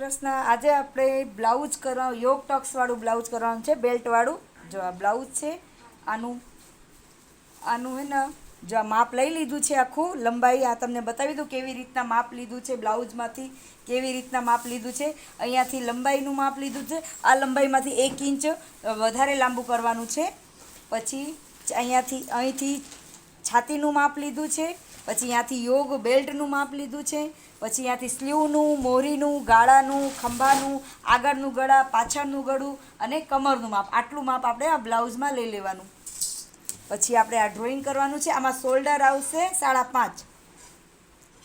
કૃષ્ણ, આજે આપણે બ્લાઉઝ કરવા, યોગ ટક્સવાળું બ્લાઉઝ કરવાનું છે બેલ્ટવાળું જો આ બ્લાઉઝ છે, આનું આનું હે ને, જો આ માપ લઈ લીધું છે આખું, લંબાઈ આ તમને બતાવી દઉં કેવી રીતના માપ લીધું છે બ્લાઉઝમાંથી, કેવી રીતના માપ લીધું છે. અહીંયાથી લંબાઈનું માપ લીધું છે. આ લંબાઈમાંથી એક ઇંચ વધારે લાંબુ કરવાનું છે. પછી અહીંયાથી, અહીંથી છાતીનું માપ લીધું છે. પછી અહીંયાથી યોગ બેલ્ટનું માપ લીધું છે, પછી અહીંયાથી સ્લીવનું, મોરીનું, ગાળાનું, ખંભાનું, આગળનું ગળા, પાછળનું ગળું અને કમરનું માપ. આટલું માપ આપણે આ બ્લાઉઝમાં લઈ લેવાનું. પછી આપણે આ ડ્રોઈંગ કરવાનું છે. આમાં શોલ્ડર આવશે સાડા પાંચ.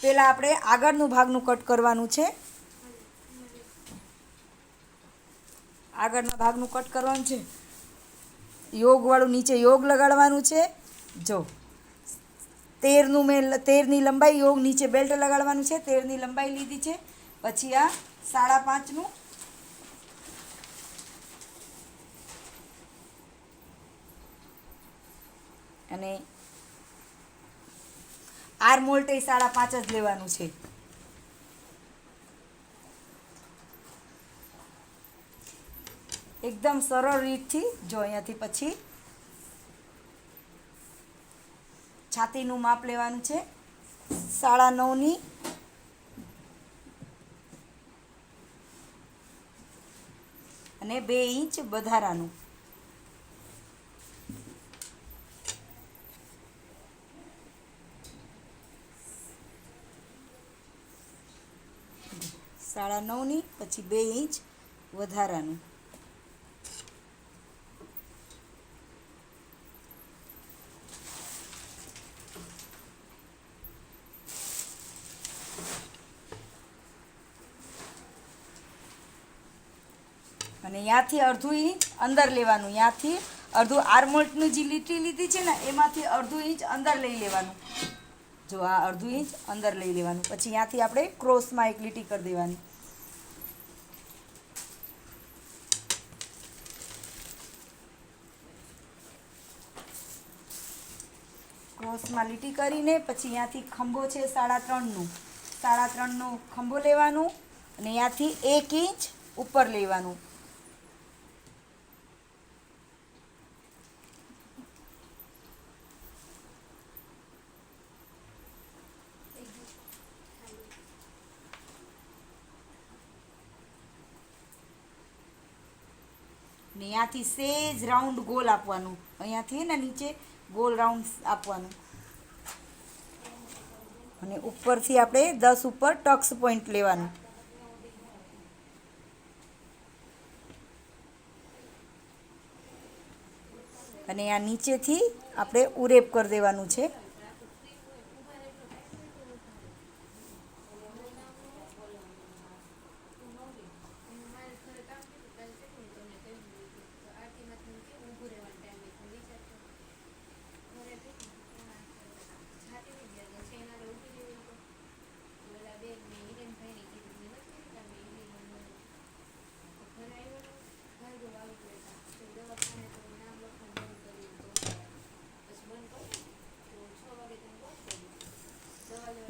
પહેલાં આપણે આગળનું ભાગનું કટ કરવાનું છે. આગળના ભાગનું કટ કરવાનું છે. યોગવાળું નીચે યોગ લગાડવાનું છે. જો. તેરનું મેં તેરની લંબાઈ યોગ નીચે બેલ્ટ લગાડવાનું છે, તેરની લંબાઈ લીધી છે. પછી આ સાડા પાંચનું. અને આર મોલ્ટે સાડા પાંચ જ લેવાનું છે. એકદમ સરળ રીતથી જો અહીંયાથી પછી છાતીનું માપ લેવાનું છે. સાડા નવની. અને બે ઇંચ વધારાનું. સાડા નવની, પછી બે ઇંચ વધારાનું. અને ત્યાંથી અડધું ઇંચ અંદર લેવાનું. ત્યાંથી અડધું આર્મોલ્ટનું જે લીટી લીધી છે ને, એમાંથી અડધું ઇંચ અંદર લઈ લેવાનું. જો આ અડધું ઇંચ અંદર લઈ લેવાનું. પછી ત્યાંથી આપણે ક્રોસમાં એક લીટી કરી દેવાની. ક્રોસમાં લીટી કરીને પછી ત્યાંથી ખંભો છે સાડા ત્રણનું. સાડા ત્રણનો ખંભો લેવાનું અને ત્યાંથી એક ઇંચ ઉપર લેવાનું. ને ત્યાંથી સેજ રાઉન્ડ ગોલ આપવાનું. અહીંયાથી ને નીચે ગોલ રાઉન્ડ આપવાનું. અને ઉપરથી આપણે દસ ઉપર ટક્સ પોઈન્ટ લેવાનું. અને આ નીચેથી આપણે ઉરેપ કરી દેવાનું છે.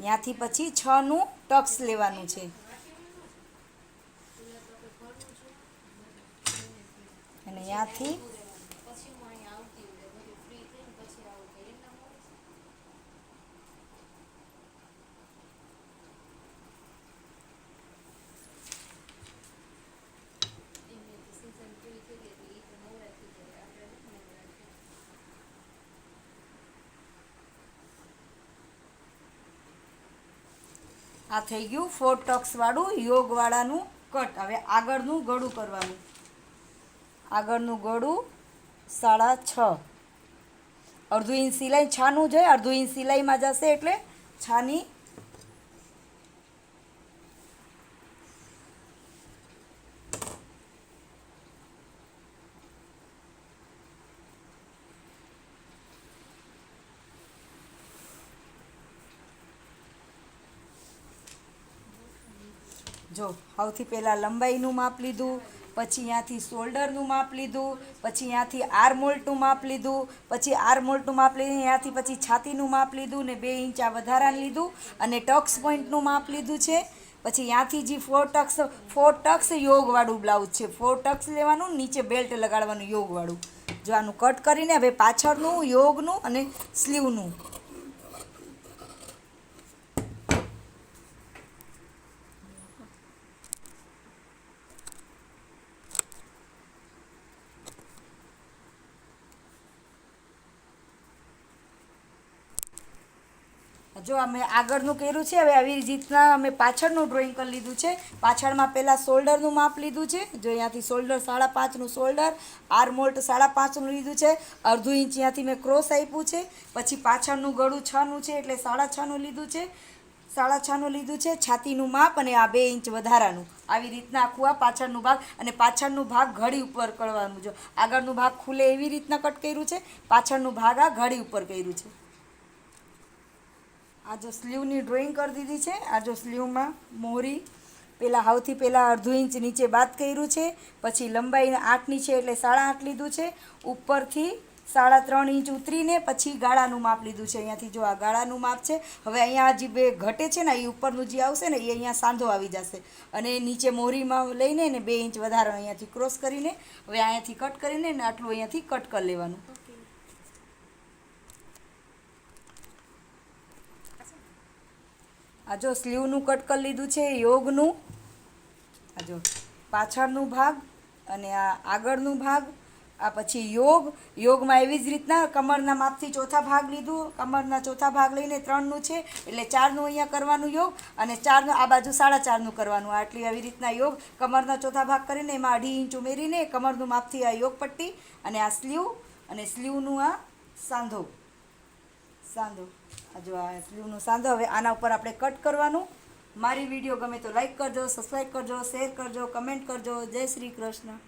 ત્યાંથી પછી છનું ટક્સ લેવાનું છે. અને ત્યાંથી આ થઈ ગયું ફોર ટક્સવાળું યોગવાળાનું કટ. હવે આગળનું ગળું કરવાનું. આગળનું ગળું સાડા છ. અડધું ઇંચ સિલાઈ, છાનું જોઈએ, અડધું ઇંચ સિલાઈમાં જશે એટલે છાની જો, સૌથી પહેલાં લંબાઈનું માપ લીધું, પછી ત્યાંથી શોલ્ડરનું માપ લીધું, પછી ત્યાંથી આર્મોલ્ટનું માપ લીધું, પછી આર્મોલ્ટનું માપ લીધું ત્યાંથી પછી છાતીનું માપ લીધું ને બે ઇંચ આ વધારાનું લીધું અને ટક્સ પોઈન્ટનું માપ લીધું છે. પછી ત્યાંથી જે ફોર ટક્સ ફોર ટક્સ યોગવાળું બ્લાઉઝ છે. ફોર ટક્સ લેવાનું, નીચે બેલ્ટ લગાડવાનું યોગવાળું. જો આનું કટ કરીને હવે પાછળનું, યોગનું અને સ્લીવનું જો અમે આગળનું કર્યું છે, હવે આવી રીતના અમે પાછળનું ડ્રોઈંગ કરી લીધું છે. પાછળમાં પહેલાં શોલ્ડરનું માપ લીધું છે. જો અહીંયાથી શોલ્ડર સાડા પાંચનું શોલ્ડર આર્મોલ્ટ સાડા પાંચનું લીધું છે. અડધું ઇંચ અહીંયાથી મેં ક્રોસ આપ્યું છે. પછી પાછળનું ગળું છનું છે, એટલે સાડા છનું લીધું છે. સાડા છનું લીધું છે, છાતીનું માપ અને આ બે ઇંચ વધારાનું. આવી રીતના આખું આ પાછળનું ભાગ અને પાછળનું ભાગ ઘડી ઉપર કરવાનું જો. આગળનું ભાગ ખુલે એવી રીતના કટ કર્યું છે. પાછળનું ભાગ આ ઘડી ઉપર કર્યું છે. આ જો સ્લીવની ડ્રોઈંગ કરી દીધી છે, આ જો સ્લીવમાં મોહરી પહેલાં હાવથી પહેલાં અડધું ઇંચ નીચે બાદ કર્યું છે, પછી લંબાઈ આઠની છે એટલે સાડા આઠ લીધું છે, ઉપરથી સાડા ત્રણ ઇંચ ઉતરીને પછી ગાળાનું માપ લીધું છે. અહીંયાથી જો આ ગાળાનું માપ છે, હવે અહીંયા જે બે ઘટે છે ને, એ ઉપરનું જે આવશે ને, એ અહીંયા સાંધો આવી જશે. અને નીચે મોહરીમાં લઈને ને બે ઇંચ વધારે અહીંયાથી ક્રોસ કરીને, હવે અહીંયાથી કટ કરીને આટલું અહીંયાથી કટ કરી લેવાનું. આ જો સ્લીવનું કટ કરી લીધું છે, યોગનું. આ જો પાછળનું ભાગ અને આ આગળનું ભાગ. આ પછી યોગ. યોગમાં એવી જ રીતના કમરના માપથી ચોથા ભાગ લીધું. કમરના ચોથા ભાગ લઈને ત્રણનું છે, એટલે ચારનું અહીંયા કરવાનું યોગ અને ચારનું, આ બાજુ સાડા ચારનું કરવાનું. આટલી આવી રીતના યોગ. કમરના ચોથા ભાગ કરીને એમાં અઢી ઇંચ ઉમેરીને કમરનું માપથી આ યોગ પટ્ટી અને આ સ્લીવ અને સ્લીવનું આ સાંધો. સાંધો. જો આ સ્લીવનો સાંધો, હવે આના ઉપર આપણે કટ કરવાનું. મારી વીડિયો ગમે તો લાઈક કરજો સબસ્ક્રાઈબ કરજો શેર કરજો કમેન્ટ કરજો. જય શ્રી કૃષ્ણ.